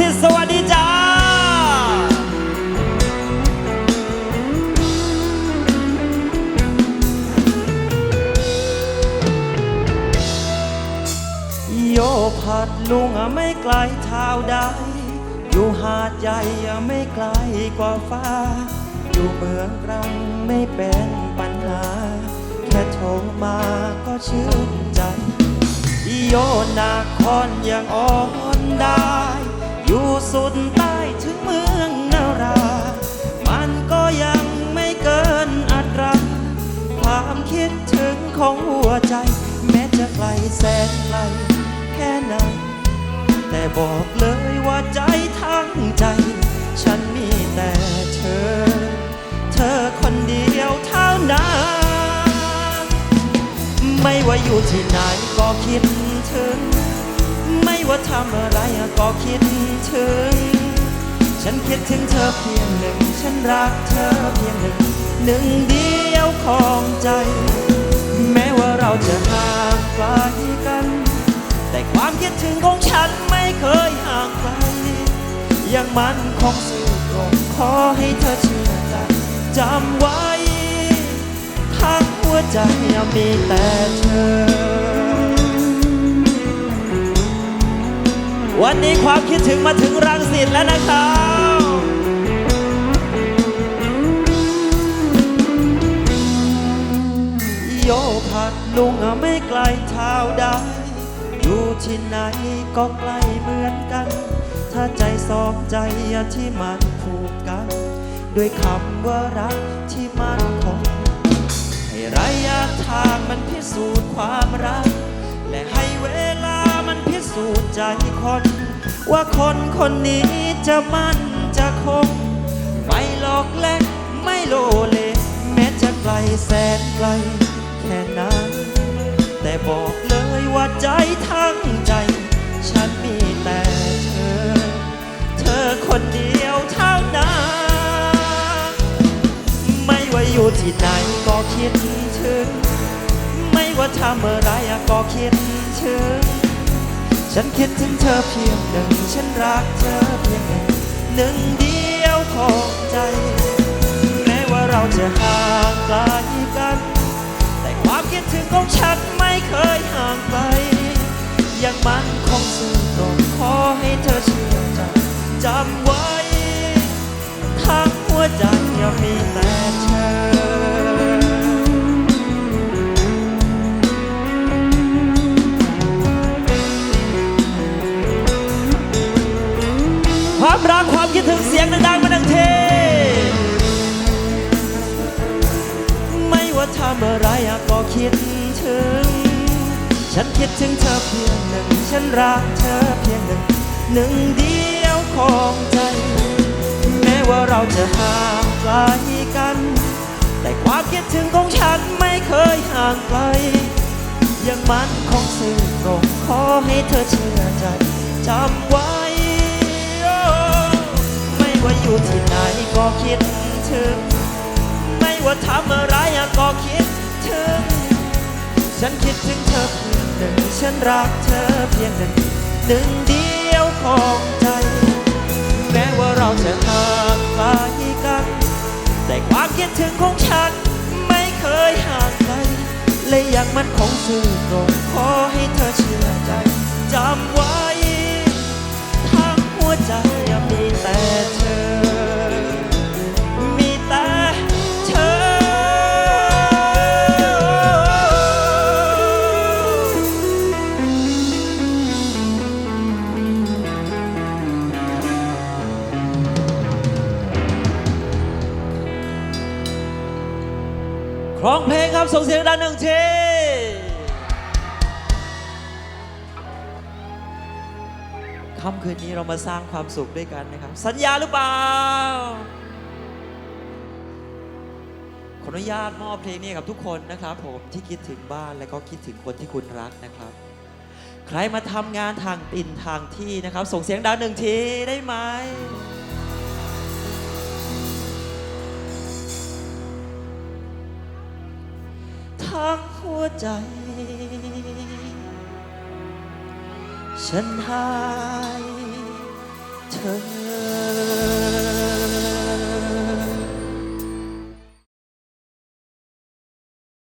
สิสวัสดีจ้าโยพัดลุงอะไม่ไกลเท้าได้อยู่หาดใหญ่ไม่ไกลกว่าฟ้า อยู่เมืองรังไม่เป็นปัญหา แค่โทรมาก็ชื่นใจโยนาคอนยังอ่อนได้ อยู่สุดใต้ถึงเมืองนารา มันก็ยังไม่เกินอัตรา ความคิดถึงของหัวใจ แม้จะไกลแสนไกลแค่ไหน แต่บอกเลยว่าใจทั้งใจ ฉันมีแต่เธอ เธอคนเดียวเท่านั้น ไม่ว่าอยู่ที่ไหนก็คิดถึง ไม่ว่าทำอะไรก็คิดถึง ฉันคิดถึงเธอเพียงหนึ่ง ฉันรักเธอเพียงหนึ่ง หนึ่งเดียวของใจ แม้ว่าเราจะห่างไกลกัน แต่ความคิดถึงของฉันไม่เคยห่างไกลยังมันคงสื่อตรงขอให้เธอเชื่อใจจำไว้ ทั้งหัวใจยังมีแต่เธอ วันนี้ความคิดถึงมาถึงรังสิตแล้วนะครับโยพัดลุงอะไม่ไกลเท้าได้อยู่ที่ไหนก็ใกล้เหมือนกัน ถ้าใจสองใจที่มันผูกกัน ด้วยคำว่ารักที่มันคงให้ระยะทางมันพิสูจน์ความรัก และให้เว สูจน์ใจคน ว่าคนคนนี้จะมั่นจะคง ไม่หลอกแลกไม่โลเล แม้จะไกลแสนไกลแค่นั้นแต่บอกเลยว่าใจทั้งใจ ฉันมีแต่เธอ เธอคนเดียวเท่านั้นไม่ว่าอยู่ที่ไหนก็คิดถึง ไม่ว่าทำอะไรก็คิดถึง ฉันคิดถึงเธอเพียงหนึ่ง ฉันรักเธอเพียงหนึ่งหนึ่งเดียวของใจ แม้ว่าเราจะห่างไกลกัน แต่ความคิดถึงของฉันไม่เคยห่างไกล ยังมันคงสื่อตรงขอให้เธอเชื่อใจจำไว้ ทั้งหัวใจยังมีแต่ ความรักความคิดถึงเสียงดังๆมาดังเท ไม่ว่าทำอะไรอะก็คิดถึง ฉันคิดถึงเธอเพียงหนึ่ง ฉันรักเธอเพียงหนึ่ง หนึ่งเดียวของใจ แม้ว่าเราจะห่างไกลกัน แต่ความคิดถึงของฉันไม่เคยห่างไกลยังมันคงสื่อตรงขอให้เธอเชื่อใจ อยู่ที่ไหนก็คิดถึง ไม่ว่าทำอะไรอะก็คิดถึง ฉันคิดถึงเธอเพียงหนึ่ง ฉันรักเธอเพียงหนึ่งหนึ่งเดียวของใจ แม้ว่าเราจะห่างไกลกัน แต่ความคิดถึงของฉันไม่เคยห่างไกลและยังมันคงสื่อตรงขอให้เธอเชื่อใจจำไว้ รองเพลงครับส่งเสียงดังหนึ่งทีค่ำคืนนี้เรามาสร้างความสุขด้วยกันนะครับ สัญญาหรือเปล่า ขออนุญาตมอบเพลงนี้กับทุกคนนะครับ ผมที่คิดถึงบ้านและก็คิดถึงคนที่คุณรักนะครับ ใครมาทำงานทางตินทางที่นะครับ ส่งเสียงดังหนึ่งทีได้ไหม ทั้งหัวใจ ฉันหายเธอ